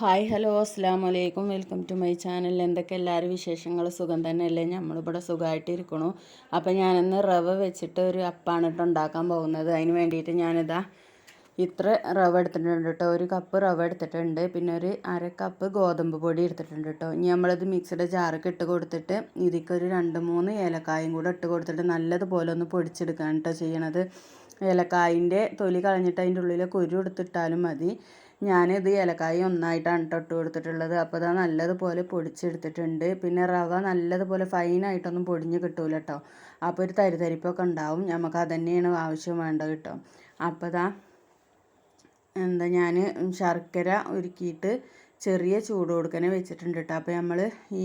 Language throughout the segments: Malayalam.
ഹായ് ഹലോ അസ്സാം വലൈക്കും വെൽക്കം ടു മൈ ചാനൽ. എന്തൊക്കെ എല്ലാവരും വിശേഷങ്ങൾ സുഖം തന്നെയല്ലേ? നമ്മളിവിടെ സുഖമായിട്ട് ഇരിക്കണു അപ്പം ഞാനിന്ന് റവ വെച്ചിട്ട് ഒരു അപ്പാണ് കേട്ടോ ഉണ്ടാക്കാൻ പോകുന്നത്. അതിന് വേണ്ടിയിട്ട് ഞാനിതാ ഇത്ര റവ എടുത്തിട്ടുണ്ട് കേട്ടോ. ഒരു കപ്പ് റവ എടുത്തിട്ടുണ്ട്. പിന്നെ ഒരു അര കപ്പ് ഗോതമ്പ് പൊടി എടുത്തിട്ടുണ്ട് കേട്ടോ. ഇനി നമ്മളിത് മിക്സിയുടെ ജാറൊക്കെ ഇട്ട് കൊടുത്തിട്ട് ഇതിക്കൊരു രണ്ട് മൂന്ന് ഏലക്കായും കൂടെ ഇട്ട് കൊടുത്തിട്ട് നല്ലതുപോലെ ഒന്ന് പൊടിച്ചെടുക്കാൻ കേട്ടോ ചെയ്യണത്. ഏലക്കായിന്റെ തൊലി കളഞ്ഞിട്ട് അതിന്റെ ഉള്ളിൽ കുരു എടുത്തിട്ടാലും മതി. ഞാനിത് ഏലക്കായ ഒന്നായിട്ടാണ് കേട്ടോ ഇട്ട് കൊടുത്തിട്ടുള്ളത്. അപ്പോൾ അത് നല്ലതുപോലെ പൊടിച്ചെടുത്തിട്ടുണ്ട്. പിന്നെ റവ നല്ലതുപോലെ ഫൈനായിട്ടൊന്നും പൊടിഞ്ഞ് കിട്ടൂല കേട്ടോ അപ്പോൾ ഒരു തരിതരിപ്പൊക്കെ ഉണ്ടാവും. നമുക്ക് അത് തന്നെയാണ് ആവശ്യം വേണ്ടത് കേട്ടോ അപ്പോൾ ഇതാ എന്താ ഞാൻ ശർക്കര ഉരുക്കിയിട്ട് ചെറിയ ചൂട് കൊടുക്കനെ വെച്ചിട്ടുണ്ട് കേട്ടോ അപ്പോൾ നമ്മൾ ഈ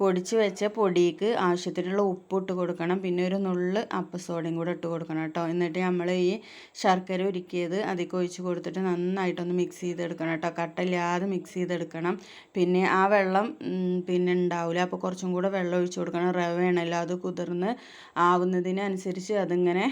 പൊടിച്ച് വെച്ച പൊടിക്ക് ആവശ്യത്തിനുള്ള ഉപ്പ് ഇട്ട് കൊടുക്കണം. പിന്നെ ഒരു നുള്ള് അപ്പസോഡയും കൂടെ ഇട്ട് കൊടുക്കണം കേട്ടോ. എന്നിട്ട് നമ്മൾ ഈ ശർക്കര ഉരുക്കിയത് അതിലേക്ക് ഒഴിച്ച് കൊടുത്തിട്ട് നന്നായിട്ടൊന്ന് മിക്സ് ചെയ്തെടുക്കണം കേട്ടോ. കട്ടയില്ലാതെ മിക്സ് ചെയ്തെടുക്കണം. പിന്നെ ആ വെള്ളം പിന്നെ ഉണ്ടാവില്ല അപ്പോൾ കുറച്ചും കൂടെ വെള്ളം ഒഴിച്ച് കൊടുക്കണം. റവയാണല്ലോ അത് കുതിർന്ന് ആവുന്നതിനനുസരിച്ച് അതിങ്ങനെ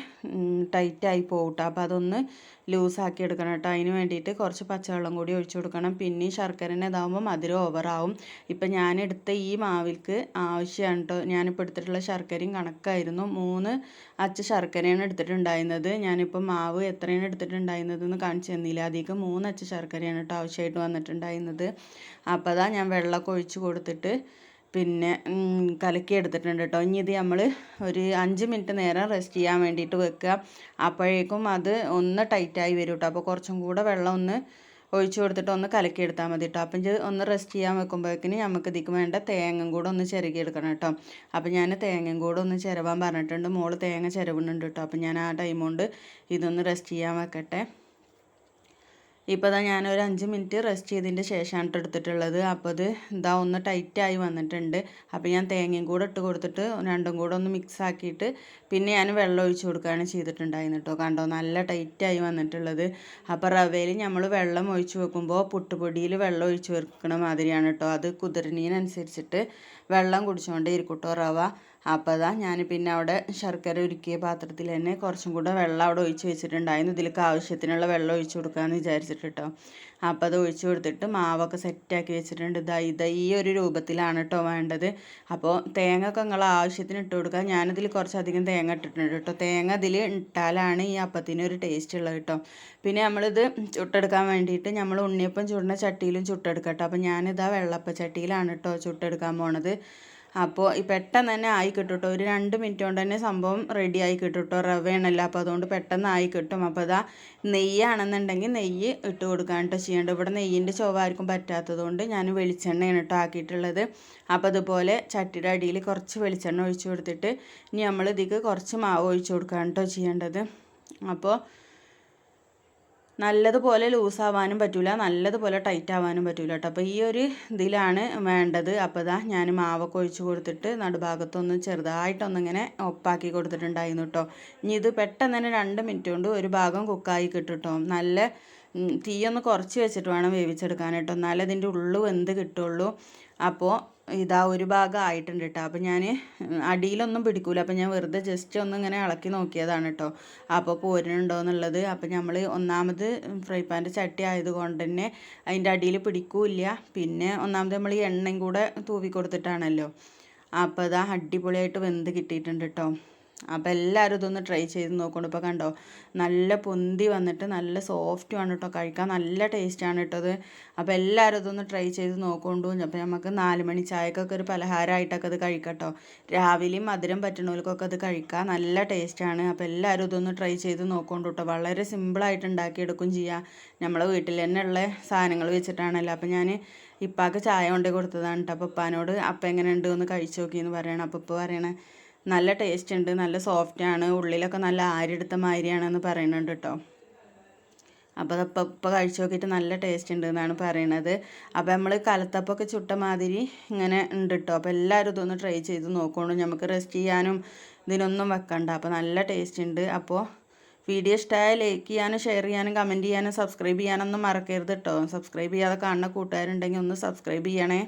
ടൈറ്റായി പോകട്ടോ അപ്പോൾ അതൊന്ന് ലൂസാക്കി എടുക്കണം കേട്ടോ. അതിന് വേണ്ടിയിട്ട് കുറച്ച് പച്ചവെള്ളം കൂടി ഒഴിച്ചു കൊടുക്കണം. പിന്നെ ശർക്കരനെ ഇതാകുമ്പോൾ മധുരം ഓവറാവും ഇപ്പം ഞാൻ എടുത്ത ഈ മാവിൽക്ക് ആവശ്യമാണ് കേട്ടോ. ഞാനിപ്പോൾ എടുത്തിട്ടുള്ള ശർക്കരയും കണക്കായിരുന്നു. മൂന്ന് അച്ച ശർക്കരയാണ് എടുത്തിട്ടുണ്ടായിരുന്നത്. ഞാനിപ്പോൾ മാവ് എത്രയാണ് എടുത്തിട്ടുണ്ടായിരുന്നത് എന്ന് കാണിച്ചു തന്നില്ല. അധികം മൂന്ന് അച്ച ശർക്കരയാണ് കേട്ടോ ആവശ്യമായിട്ട് വന്നിട്ടുണ്ടായിരുന്നത്. അപ്പോൾ അതാ ഞാൻ വെള്ളമൊക്കെ ഒഴിച്ച് കൊടുത്തിട്ട് പിന്നെ കലക്കി എടുത്തിട്ടുണ്ട് കേട്ടോ ഇനി ഇത് നമ്മൾ ഒരു അഞ്ച് മിനിറ്റ് നേരം റെസ്റ്റ് ചെയ്യാൻ വേണ്ടിയിട്ട് വെക്കുക അപ്പോഴേക്കും അത് ഒന്ന് ടൈറ്റായി വരും കേട്ടോ അപ്പോൾ കുറച്ചും കൂടെ വെള്ളം ഒന്ന് ഒഴിച്ചു കൊടുത്തിട്ട് ഒന്ന് കലക്കി എടുത്താൽ മതി കേട്ടോ അപ്പം ഇത് ഒന്ന് റെസ്റ്റ് ചെയ്യാൻ വെക്കുമ്പോഴേക്കിന് നമുക്ക് ഇതിക്ക് വേണ്ട തേങ്ങയും കൂടെ ഒന്ന് ചിരകി എടുക്കണം കേട്ടോ അപ്പം ഞാൻ തേങ്ങയും കൂടെ ഒന്ന് ചിരവാൻ പറഞ്ഞിട്ടുണ്ട്. മോൾ തേങ്ങ ചിരവുന്നുണ്ട് കേട്ടോ അപ്പം ഞാൻ ആ ടൈം കൊണ്ട് ഇതൊന്ന് റെസ്റ്റ് ചെയ്യാൻ വെക്കട്ടെ. ഇപ്പോൾ ഇതാ ഞാനൊരു അഞ്ച് മിനിറ്റ് റെസ്റ്റ് ചെയ്തതിന്റെ ശേഷമാണ് എടുത്തിട്ടുള്ളത്. അപ്പോൾ അത് ഇതാ ഒന്ന് ടൈറ്റായി വന്നിട്ടുണ്ട്. അപ്പോൾ ഞാൻ തേങ്ങയും കൂടെ ഇട്ട് കൊടുത്തിട്ട് രണ്ടും കൂടെ ഒന്ന് മിക്സ് ആക്കിയിട്ട് പിന്നെ ഞാൻ വെള്ളം ഒഴിച്ച് കൊടുക്കുകയാണ് ചെയ്തിട്ടുണ്ടായിരുന്നു കേട്ടോ. കണ്ടോ? നല്ല ടൈറ്റായി വന്നിട്ടുള്ളത്. അപ്പോൾ റവയിൽ നമ്മൾ വെള്ളം ഒഴിച്ച് വെക്കുമ്പോൾ പുട്ടുപൊടിയിൽ വെള്ളം ഒഴിച്ച് വെക്കണ മാതിരിയാണ് കേട്ടോ. അത് കുതിരണീനനുസരിച്ചിട്ട് വെള്ളം കുടിച്ചുകൊണ്ടേ ഇരിക്കും കേട്ടോ റവ. അപ്പോൾ അതാ ഞാൻ പിന്നെ അവിടെ ശർക്കര ഉരുക്കിയ പാത്രത്തിൽ തന്നെ കുറച്ചും കൂടെ വെള്ളം അവിടെ ഒഴിച്ച് വെച്ചിട്ടുണ്ടായിരുന്നു. ഇതിലേക്ക് ആവശ്യത്തിനുള്ള വെള്ളം ഒഴിച്ച് കൊടുക്കാമെന്ന് വിചാരിച്ചിട്ട് കേട്ടോ അപ്പോൾ അത് ഒഴിച്ച് കൊടുത്തിട്ട് മാവൊക്കെ സെറ്റാക്കി വെച്ചിട്ടുണ്ട്. ഇതാ ഇത് ഈ ഒരു രൂപത്തിലാണ് കേട്ടോ വേണ്ടത്. അപ്പോൾ തേങ്ങ ഒക്കെ നിങ്ങൾ ആവശ്യത്തിന് ഇട്ട് കൊടുക്കുക ഞാനിതിൽ കുറച്ചധികം തേങ്ങ ഇട്ടിട്ടുണ്ട് കേട്ടോ തേങ്ങ ഇതിൽ ഇട്ടാലാണ് ഈ അപ്പത്തിന് ഒരു ടേസ്റ്റ് ഉള്ളത് കേട്ടോ പിന്നെ നമ്മളിത് ചുട്ടെടുക്കാൻ വേണ്ടിയിട്ട് നമ്മൾ ഉണ്ണിയപ്പം ചുടുന്ന ചട്ടിയിലും ചുട്ടെടുക്കട്ടോ അപ്പോൾ ഞാനിതാ വെള്ളപ്പ ചട്ടിയിലാണ് കേട്ടോ ചുട്ടെടുക്കാൻ പോണത്. അപ്പോൾ ഈ പെട്ടെന്ന് തന്നെ ആയി കിട്ടും കേട്ടോ ഒരു രണ്ട് മിനിറ്റ് കൊണ്ട് തന്നെ സംഭവം റെഡി ആയി കിട്ടും കേട്ടോ റവയാണല്ലോ. അപ്പോൾ അതുകൊണ്ട് പെട്ടെന്ന് ആയി കിട്ടും. അപ്പോൾ അതാ നെയ്യാണെന്നുണ്ടെങ്കിൽ നെയ്യ് ഇട്ട് കൊടുക്കാൻ കേട്ടോ ചെയ്യേണ്ടത്. ഇവിടെ നെയ്യിന്റെ ചൊവ്വ ആർക്കും പറ്റാത്തതുകൊണ്ട് ഞാൻ വെളിച്ചെണ്ണയാണ് കേട്ടോ ആക്കിയിട്ടുള്ളത്. അപ്പോൾ അതുപോലെ ചട്ടിയുടെ അടിയിൽ കുറച്ച് വെളിച്ചെണ്ണ ഒഴിച്ച് കൊടുത്തിട്ട് ഇനി നമ്മൾ ഇതിക്ക് കുറച്ച് മാവ് ഒഴിച്ച് കൊടുക്കാൻ കേട്ടോ ചെയ്യേണ്ടത്. അപ്പോൾ നല്ലതുപോലെ ലൂസാവാനും പറ്റില്ല നല്ലതുപോലെ ടൈറ്റ് ആവാനും പറ്റില്ല കേട്ടോ അപ്പോൾ ഈ ഒരു ഇതിലാണ് വേണ്ടത്. അപ്പോൾ ഇതാ ഞാൻ മാവൊക്കെ ഒഴിച്ച് കൊടുത്തിട്ട് നടുഭാഗത്തൊന്ന് ചെറുതായിട്ടൊന്നിങ്ങനെ ഒപ്പാക്കി കൊടുത്തിട്ടുണ്ടായിരുന്നു കേട്ടോ ഇനി ഇത് പെട്ടെന്ന് തന്നെ രണ്ട് മിനിറ്റ് കൊണ്ട് ഒരു ഭാഗം കുക്കായി കിട്ടും നല്ല തീയൊന്ന് കുറച്ച് വെച്ചിട്ട് വേണം വേവിച്ചെടുക്കാൻ കേട്ടോ എന്നാലേ അതിന്റെ ഉള്ളു എന്ത് കിട്ടുള്ളൂ. അപ്പോൾ ഇതാ ഒരു ഭാഗം ആയിട്ടുണ്ട് കേട്ടോ അപ്പോൾ ഞാൻ അടിയിലൊന്നും പിടിക്കൂല. അപ്പോൾ ഞാൻ വെറുതെ ജസ്റ്റ് ഒന്ന് ഇങ്ങനെ ഇളക്കി നോക്കിയതാണ് കേട്ടോ അപ്പോൾ പോരുന്നുണ്ടോ എന്നുള്ളത് അപ്പോൾ നമ്മൾ ഒന്നാമത് ഫ്രൈ പാന്റെ ചട്ടി ആയതുകൊണ്ട് തന്നെ അതിന്റെ അടിയിൽ പിടിക്കൂല പിന്നെ ഒന്നാമത് നമ്മൾ ഈ എണ്ണയും കൂടെ തൂവി കൊടുത്തിട്ടാണല്ലോ അപ്പോൾ അതാ അടിപൊളിയായിട്ട് വെന്ത് കിട്ടിയിട്ടുണ്ട് കേട്ടോ അപ്പോൾ എല്ലാവരും ഇതൊന്ന് ട്രൈ ചെയ്ത് നോക്കണം ഇപ്പോൾ കണ്ടോ നല്ല പൊന്തി വന്നിട്ട് നല്ല സോഫ്റ്റ് ആണ് കേട്ടോ കഴിക്കാൻ നല്ല ടേസ്റ്റാണ് കേട്ടത് അപ്പോൾ എല്ലാവരും ഇതൊന്ന് ട്രൈ ചെയ്ത് നോക്കൊണ്ടു. അപ്പോൾ നമുക്ക് നാല് മണി ചായക്കൊക്കെ ഒരു പലഹാരമായിട്ടൊക്കെ അത് കഴിക്കട്ടോ രാവിലെയും മധുരം പറ്റുന്നവർക്കൊക്കെ അത് കഴിക്കാം നല്ല ടേസ്റ്റാണ് അപ്പോൾ എല്ലാവരും ഇതൊന്ന് ട്രൈ ചെയ്ത് നോക്കൊണ്ടു കേട്ടോ വളരെ സിമ്പിളായിട്ട് ഉണ്ടാക്കിയെടുക്കും ചെയ്യാം. നമ്മളെ വീട്ടിൽ തന്നെ ഉള്ള സാധനങ്ങൾ വെച്ചിട്ടാണല്ലോ. അപ്പോൾ ഞാൻ ഇപ്പാക്ക് ചായ കൊണ്ടേ കൊടുത്തതാണ് കേട്ടോ അപ്പോൾ ഉപ്പാനോട് അപ്പം എങ്ങനെയുണ്ട്? ഒന്ന് കഴിച്ചു നോക്കിയെന്ന് പറയണം. അപ്പോൾ ഇപ്പോൾ പറയണേ നല്ല ടേസ്റ്റ് ഉണ്ട് നല്ല സോഫ്റ്റ് ആണ് ഉള്ളിലൊക്കെ നല്ല ആരെടുത്ത മാതിരിയാണെന്ന് പറയുന്നുണ്ട് കേട്ടോ അപ്പോൾ അതപ്പോൾ ഇപ്പോൾ കഴിച്ചു നോക്കിയിട്ട് നല്ല ടേസ്റ്റ് ഉണ്ട് എന്നാണ് പറയണത്. അപ്പോൾ നമ്മൾ കലത്തപ്പൊക്കെ ചുട്ട മാതിരി ഇങ്ങനെ ഉണ്ട് കേട്ടോ അപ്പോൾ എല്ലാവരും ഇതൊന്ന് ട്രൈ ചെയ്ത് നോക്കുള്ളൂ നമുക്ക് റെസ്റ്റ് ചെയ്യാനും ഇതിനൊന്നും വെക്കണ്ട. അപ്പോൾ നല്ല ടേസ്റ്റ് ഉണ്ട്. അപ്പോൾ വീഡിയോ ഇഷ്ടമായ ലൈക്ക് ചെയ്യാനും ഷെയർ ചെയ്യാനും കമന്റ് ചെയ്യാനും സബ്സ്ക്രൈബ് ചെയ്യാനൊന്നും മറക്കരുത് കേട്ടോ സബ്സ്ക്രൈബ് ചെയ്യാതെ കാണുന്ന കൂട്ടുകാരുണ്ടെങ്കിൽ ഒന്ന് സബ്സ്ക്രൈബ് ചെയ്യണേ.